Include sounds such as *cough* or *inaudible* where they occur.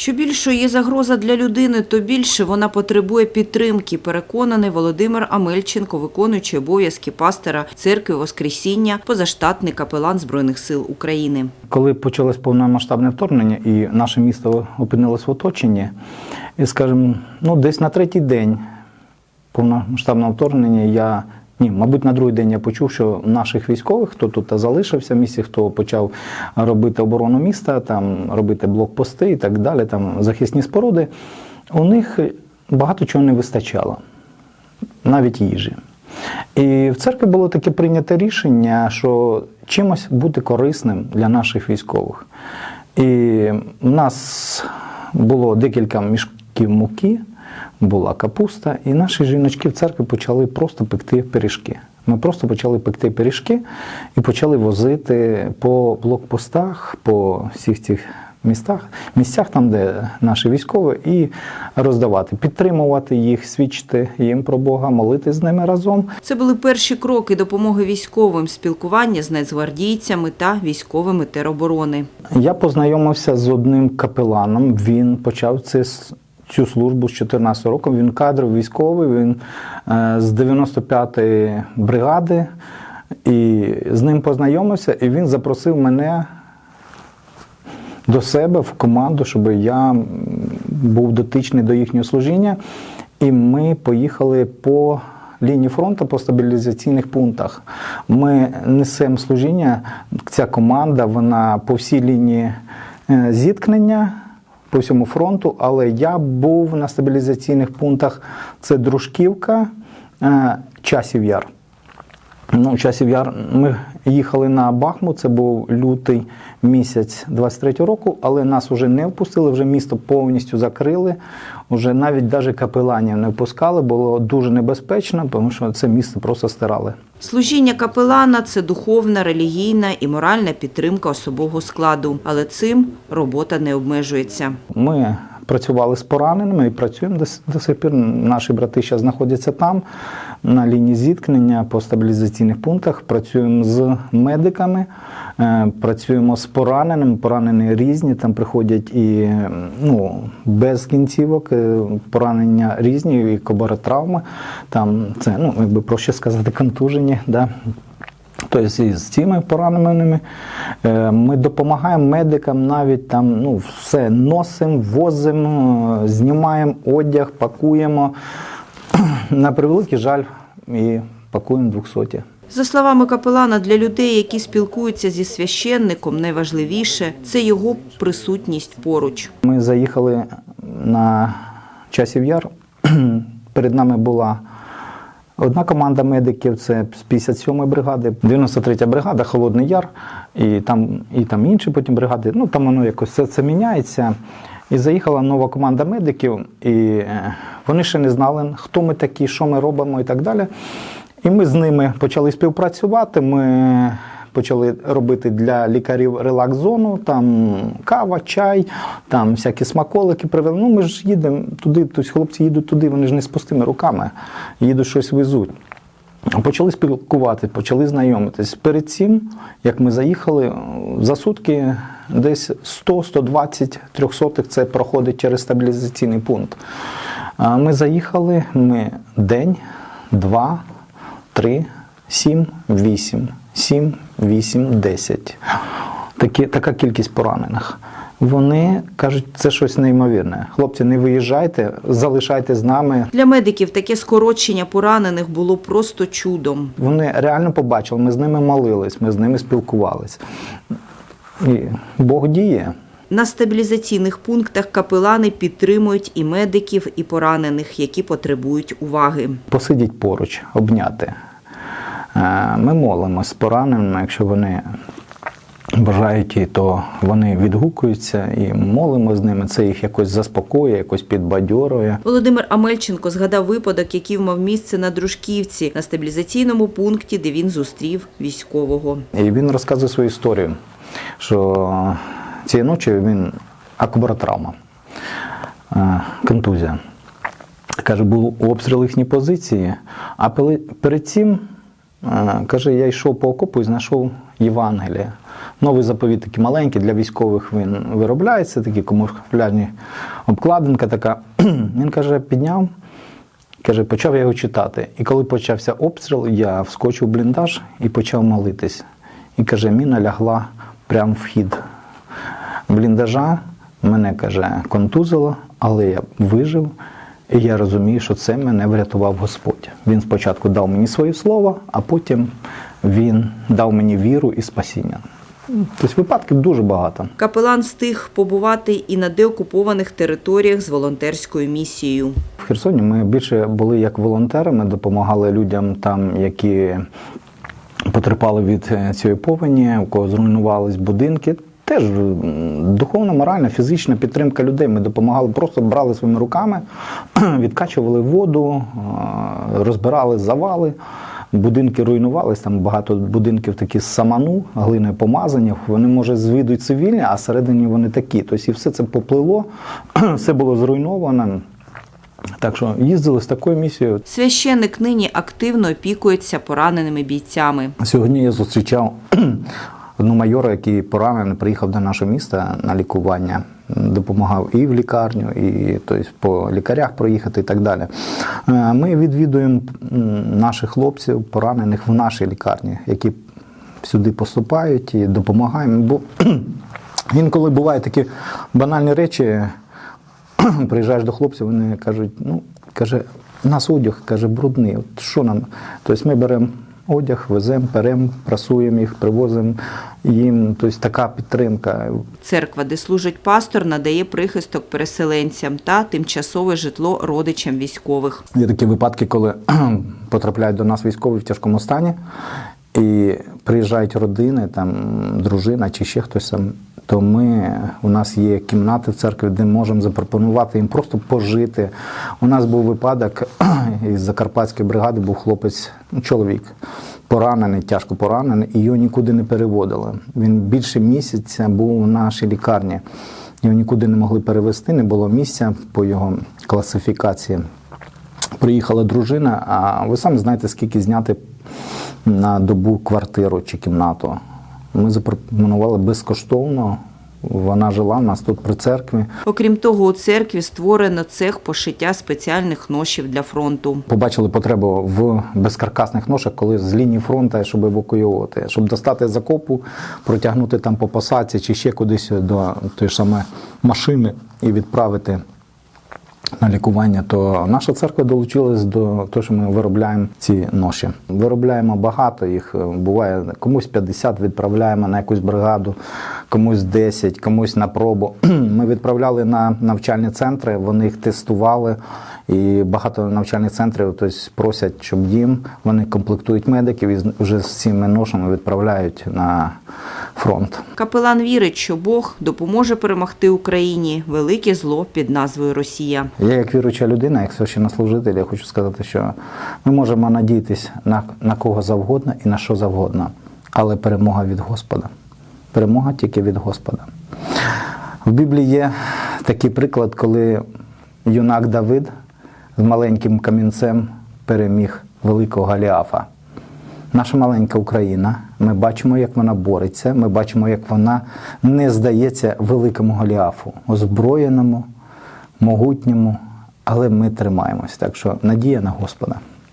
Що більше є загроза для людини, то більше вона потребує підтримки, переконаний Володимир Амельченко, виконуючий обов'язки пастора церкви Воскресіння, позаштатний капелан Збройних сил України. Коли почалось повномасштабне вторгнення і наше місто опинилось в оточенні, і, скажімо, ну, десь на третій день повномасштабного вторгнення я. Ні, мабуть, на другий день я почув, що наших військових, хто тут залишився в місті, хто почав робити оборону міста, там робити блокпости і так далі, там захисні споруди, у них багато чого не вистачало, навіть їжі. І в церкві було таке прийняте рішення, що чимось бути корисним для наших військових. І в нас було декілька мішків муки, була капуста, і наші жіночки в церкві почали просто пекти пиріжки. Ми просто почали пекти пиріжки і почали возити по блокпостах, по всіх цих містах, місцях, там, де наші військові, і роздавати, підтримувати їх, свідчити їм про Бога, молити з ними разом. Це були перші кроки допомоги військовим, спілкування з нацгвардійцями та військовими тероборони. Я познайомився з одним капеланом. Він почав це цю службу з 14 року. Він кадровий військовий, він е, з 95-ї бригади. І з ним познайомився, і він запросив мене до себе в команду, щоб я був дотичний до їхнього служіння. І ми поїхали по лінії фронту по стабілізаційних пунктах. Ми несемо служіння. Ця команда вона по всій лінії е, зіткнення. По всьому фронту, але я був на стабілізаційних пунктах. Це Дружківка, е, Часів Яр. Ну, часів яр. Ми їхали на Бахмут, це був лютий місяць 23-го року, але нас вже не впустили, вже місто повністю закрили. Уже навіть даже капеланів не впускали, було дуже небезпечно, тому що це місто просто стирали. Служіння капелана це духовна, релігійна і моральна підтримка особового складу, але цим робота не обмежується. Ми працювали з пораненими і працюємо до, до сих пір. Наші брати ще знаходяться там, на лінії зіткнення по стабілізаційних пунктах. Працюємо з медиками, е, працюємо з пораненими. Поранені різні, там приходять і ну, без кінцівок, е, поранення різні, і кобаротравми. Там це, ну, якби проще сказати, контужені. Да? Тобто з цими пораненими е, ми допомагаємо медикам навіть там ну, все носимо, возимо, знімаємо одяг, пакуємо. На превеликий жаль, і пакуємо 200. За словами капелана, для людей, які спілкуються зі священником, найважливіше це його присутність поруч. Ми заїхали на часів яр. *clears throat* Перед нами була одна команда медиків, це з 57-ї бригади, 93-я бригада, Холодний Яр, і там, і там інші потім бригади. Ну там воно якось все це міняється. І заїхала нова команда медиків, і е, вони ще не знали, хто ми такі, що ми робимо і так далі. І ми з ними почали співпрацювати. Ми почали робити для лікарів релакс-зону, там кава, чай, там всякі смаколики привели. Ну, ми ж їдемо туди, тобто хлопці їдуть туди, вони ж не з пустими руками, їдуть щось везуть. Почали спілкувати, почали знайомитись. Перед цим, як ми заїхали, за сутки десь 100-120 трьохсотих це проходить через стабілізаційний пункт. Ми заїхали, ми день, два, три, сім, вісім, сім, вісім, десять. Такі, така кількість поранених. Вони кажуть, це щось неймовірне. Хлопці, не виїжджайте, залишайте з нами. Для медиків таке скорочення поранених було просто чудом. Вони реально побачили, ми з ними молились, ми з ними спілкувались. І Бог діє. На стабілізаційних пунктах капелани підтримують і медиків, і поранених, які потребують уваги. Посидіть поруч, обняти. Е, Ми молимось з пораненими, якщо вони бажають, і, то вони відгукуються і молимо з ними. Це їх якось заспокоює, якось підбадьорує. Володимир Амельченко згадав випадок, який мав місце на Дружківці, на стабілізаційному пункті, де він зустрів військового. І він розказує свою історію, що цієї ночі він акубаротравма, е, контузія. Каже, був обстріл їхньої позиції, а перед цим, е, каже, я йшов по окопу і знайшов Євангеліє. Новий заповіт такий маленький для військових він виробляється, такі камуфляжні обкладинка така. *clears throat* Він каже, підняв, каже, почав я його читати. І коли почався обстріл, я вскочив в бліндаж і почав молитись. І каже, міна лягла прямо в вхід бліндажа. Мене каже, контузило, але я вижив. І я розумію, що це мене врятував Господь. Він спочатку дав мені своє слово, а потім він дав мені віру і спасіння. Тобто випадків дуже багато. Капелан встиг побувати і на деокупованих територіях з волонтерською місією. В Херсоні ми більше були як волонтери, ми допомагали людям там, які потерпали від е, цієї повені, у кого зруйнувались будинки. Теж духовна, моральна, фізична підтримка людей. Ми допомагали, просто брали своїми руками, *clears throat* відкачували воду, е, розбирали завали. Будинки руйнувались, там багато будинків такі з саману, глиною помазані. Вони, може, з виду й цивільні, а всередині вони такі. Тобто і все це поплило, *clears throat* все було зруйновано. Так що їздили з такою місією. Священник нині активно опікується пораненими бійцями. Сьогодні я зустрічав *clears throat* одну майора, який поранений, приїхав до нашого міста на лікування, допомагав і в лікарню, і тобто, по лікарях проїхати і так далі. Е, Ми відвідуємо наших хлопців, поранених в нашій лікарні, які сюди поступають і допомагаємо. Бо *clears throat* інколи бувають такі банальні речі. *clears throat* Приїжджаєш до хлопців, вони кажуть, ну, каже, у нас одяг каже, брудний. От що нам? Тобто ми беремо одяг, веземо, перемо, прасуємо їх, привозимо їм. Тобто така підтримка. Церква, де служить пастор, надає прихисток переселенцям та тимчасове житло родичам військових. Є такі випадки, коли *clears throat* потрапляють до нас військові в тяжкому стані, і приїжджають родини, там дружина чи ще хтось там. То ми у нас є кімнати в церкві, де можемо запропонувати їм просто пожити. У нас був випадок *clears throat* із Закарпатської бригади, був хлопець, ну, чоловік, поранений, тяжко поранений, і його нікуди не переводили. Він більше місяця був у нашій лікарні. Його нікуди не могли перевести, не було місця по його класифікації. Приїхала дружина, а ви самі знаєте, скільки зняти на добу квартиру чи кімнату. Ми запропонували безкоштовно. Вона жила в нас тут при церкві. Окрім того, у церкві створено цех пошиття спеціальних ношів для фронту. Побачили потребу в безкаркасних ношах, коли з лінії фронту, щоб евакуювати, щоб достати з окопу, протягнути там по посадці чи ще кудись до тої ж саме машини і відправити на лікування, то наша церква долучилась до того, що ми виробляємо ці ноші. Виробляємо багато їх. Буває комусь 50 відправляємо на якусь бригаду, комусь 10, комусь на пробу. *clears throat* Ми відправляли на навчальні центри, вони їх тестували. І багато навчальних центрів тобто, просять, щоб їм вони комплектують медиків і вже з цими ношами відправляють на фронт. Капелан вірить, що Бог допоможе перемогти Україні велике зло під назвою Росія. Я як віруюча людина, як священнослужитель, я хочу сказати, що ми можемо надіятися на, на кого завгодно і на що завгодно, але перемога від Господа. Перемога тільки від Господа. В Біблії є такий приклад, коли юнак Давид з маленьким камінцем переміг великого Галіафа. Наша маленька Україна, ми бачимо, як вона бореться, ми бачимо, як вона не здається великому Голіафу, озброєному, могутньому, але ми тримаємось. Так що надія на Господа.